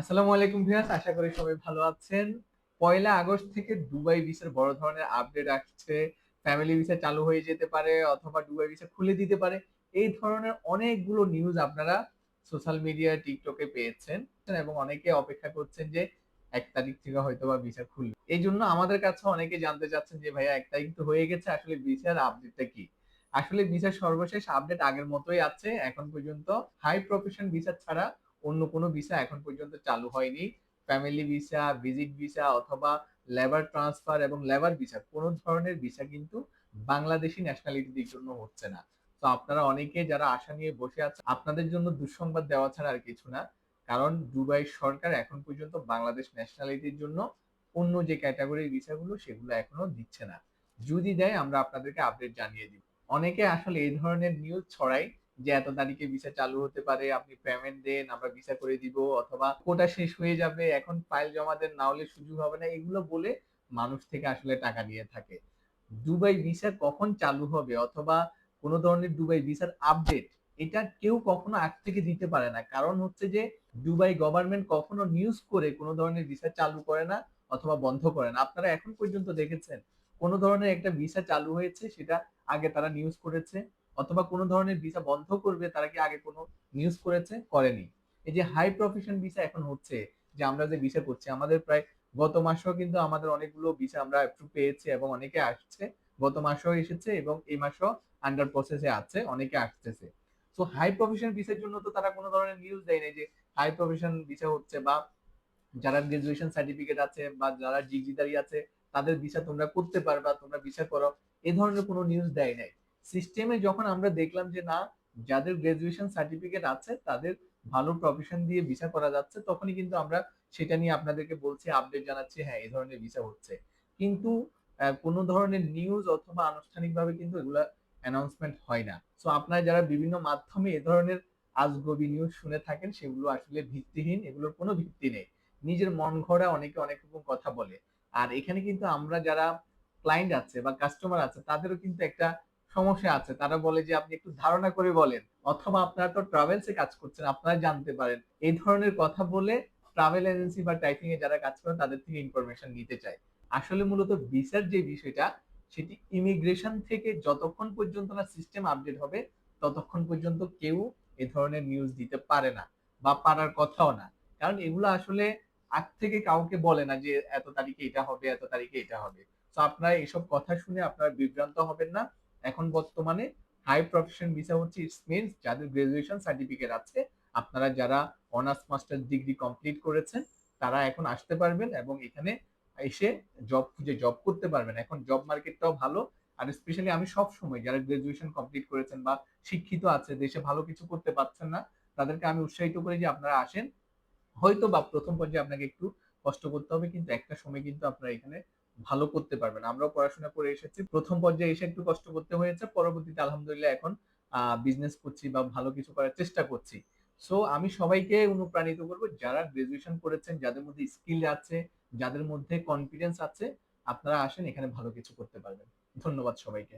আসসালামু আলাইকুম ভিউয়ার্স, আশা করি সবাই ভালো আছেন। পয়লা আগস্ট থেকে দুবাই ভিসার বড় ধরনের আপডেট আসছে। ফ্যামিলি ভিসা চালু হয়ে যেতে পারে অথবা দুবাই ভিসা খুলে দিতে পারে। এই ধরনের অনেকগুলো নিউজ আপনারা সোশ্যাল মিডিয়া টিকটকে পেয়েছেন এবং অনেকে অপেক্ষা করছেন যে এক তারিখ থেকে হয়তো বা ভিসা খুলবে। এই জন্য আমাদের কাছে অনেকে জানতে চাচ্ছেন যে, ভাইয়া, এক তারিখ তো হয়ে গেছে, আসলে ভিসার আপডেটটা কি? আসলে ভিসার সর্বশেষ আপডেট আগের মতোই আছে। এখন পর্যন্ত হাই প্রফেশন ভিসা ছাড়া অন্য কোনো ভিসা এখন পর্যন্ত চালু হয়নি। ফ্যামিলি ভিসা ভিজিট ভিসা অথবা লেবার ট্রান্সফার এবং লেবার ভিসা কোনো ধরনের ভিসা কিন্তু বাংলাদেশি ন্যাশনালিটির জন্য হচ্ছে না। তো আপনারা অনেকে যারা আশা নিয়ে বসে আছে আপনাদের জন্য দুঃসংবাদ দেওয়া ছাড়া আর কিছু না। কারণ দুবাই সরকার এখন পর্যন্ত বাংলাদেশ ন্যাশনালিটির জন্য অন্য যে ক্যাটাগরির ভিসাগুলো সেগুলো এখনও দিচ্ছে না। যদি দেয়, আমরা আপনাদেরকে আপডেট জানিয়ে দিব। অনেকে আসলে এই ধরনের নিউজ ছড়ায় যে এত তারিখে ভিসা চালু হতে পারে, আপনি পেমেন্ট দেন, আমরা ভিসা করে দিব, অথবা কোটা শেষ হয়ে যাবে, এখন ফাইল জমা দেন, না হলে সুযোগ হবে না, এগুলো বলে মানুষ থেকে আসলে টাকা নিয়ে থাকে। দুবাই ভিসা কখন চালু হবে? অথবা কোন ধরনের দুবাই ভিসার আপডেট এটা কেউ কখনো আগ থেকে দিতে পারে না। কারণ হচ্ছে যে, দুবাই গভর্নমেন্ট কখনো নিউজ করে কোনো ধরনের ভিসা চালু করে না, অথবা বন্ধ করে না। আপনারা এখন পর্যন্ত দেখেছেন, কোন ধরনের একটা ভিসা চালু হয়েছে, সেটা আগে তারা নিউজ করেছে? অথবা কোনো ধরনের ভিসা বন্ধ করবে, তারা কি আগে কোনো নিউজ করেছে? করেনি। এই যে হাই প্রফেশন ভিসা এখন হচ্ছে, যে আমরা যে ভিসা করছি, আমাদের প্রায় গত মাসেও কিন্তু আমাদের অনেকগুলো ভিসা আমরা অ্যাপ্রুভ পেয়েছি এবং অনেকে আসছে। গত মাসেও এসেছে এবং এই মাসেও আন্ডার প্রসেসে আছে, অনেকে আসতেছে। তো হাই প্রফেশন ভিসার জন্য তো তারা কোনো ধরনের নিউজ দেয় না যে হাই প্রফেশন ভিসা হচ্ছে বা যারা গ্রাজুয়েশন সার্টিফিকেট আছে বা যারা ডিগ্রিদারি আছে, তাদের ভিসা তোমরা করতে পারবা, তোমরা ভিসা করো, এ ধরনের কোনো নিউজ দেয় নাই। সিস্টেমে যখন আমরা দেখলাম যে না, যাদের গ্রাজুয়েশন সার্টিফিকেট আছে, তাদের ভালো প্রফেশন দিয়ে ভিসা করা যাচ্ছে, তখনই কিন্তু আমরা সেটা নিয়ে আপনাদেরকে বলছি আপডেট জানাচ্ছি হ্যাঁ এই ধরনের ভিসা হচ্ছে। কিন্তু কোনো ধরনের নিউজ অথবা আনুষ্ঠানিকভাবে কিন্তু এগুলা অ্যানাউন্সমেন্ট হয় না। সো আপনারা যারা বিভিন্ন মাধ্যমে এ ধরনের আজগবি নিউজ শুনে থাকেন, সেগুলো আসলে ভিত্তিহীন, এগুলোর কোনো ভিত্তি নেই। নিজের মন ঘোরা অনেকে অনেক রকম কথা বলে। আর এখানে কিন্তু আমরা যারা ক্লায়েন্ট আছে বা কাস্টমার আছে, তাদেরও কিন্তু একটা সমস্যা আছে। তারা বলে যে, আপনি একটু ধারণা করে বলেন। অথবা আপনারা তো ট্রাভেলসে কাজ করছেন, আপনারা জানতে পারেন। এই ধরনের কথা বলে ট্রাভেল এজেন্সি বা টাইপিং এ যারা কাজ করেন তাদের থেকে ইনফরমেশন নিতে চায়। আসলে মূলত ভিসার যে বিষয়টা, সেটি ইমিগ্রেশন থেকে যতক্ষণ পর্যন্ত না সিস্টেম আপডেট হবে, ততক্ষণ পর্যন্ত কেউ এ ধরনের নিউজ দিতে পারে না বা পারার কথাও না। কারণ এগুলো আসলে আগ থেকে কাউকে বলে না যে, এত তারিখে এটা হবে, এত তারিখে এটা হবে। তো আপনারা এসব কথা শুনে আপনারা বিভ্রান্ত হবেন না। এখন বর্তমানে হাই প্রফেশন ভিসা হচ্ছে ইটস মিনস যাদের গ্রাজুয়েশন সার্টিফিকেট আছে, আপনারা যারা অনার্স মাস্টার ডিগ্রি কমপ্লিট করেছেন, তারা এখন আসতে পারবেন এবং এখানে এসে জব খুঁজে জব করতে পারবেন। এখন জব মার্কেটটাও ভালো, আর স্পেশালি আমি সব সময় যারা গ্রাজুয়েশন কমপ্লিট করেছেন বা শিক্ষিত আছে, দেশে ভালো কিছু করতে পারছেন না, তাদেরকে আমি উৎসাহিত করি যে আপনারা আসেন। হয়তো বা প্রথম পর্যায়ে আপনাকে একটু কষ্ট করতে হবে, কিন্তু একটা সময় কিন্তু আপনারা এখানে ভালো করতে পারবেন। আমরাও পড়াশোনা করে এসেছি। প্রথম পর্যায়ে এসে একটু কষ্ট করতে হয়েছে। পরবর্তীতে আলহামদুলিল্লাহ এখন বিজনেস করছি বা ভালো কিছু করার চেষ্টা করছি। সো আমি সবাইকে অনুপ্রাণিত করব, যারা গ্রাজুয়েশন করেছেন, যাদের মধ্যে স্কিল আছে, যাদের মধ্যে কনফিডেন্স আছে, আপনারা আসেন, এখানে ভালো কিছু করতে পারবেন। ধন্যবাদ সবাইকে।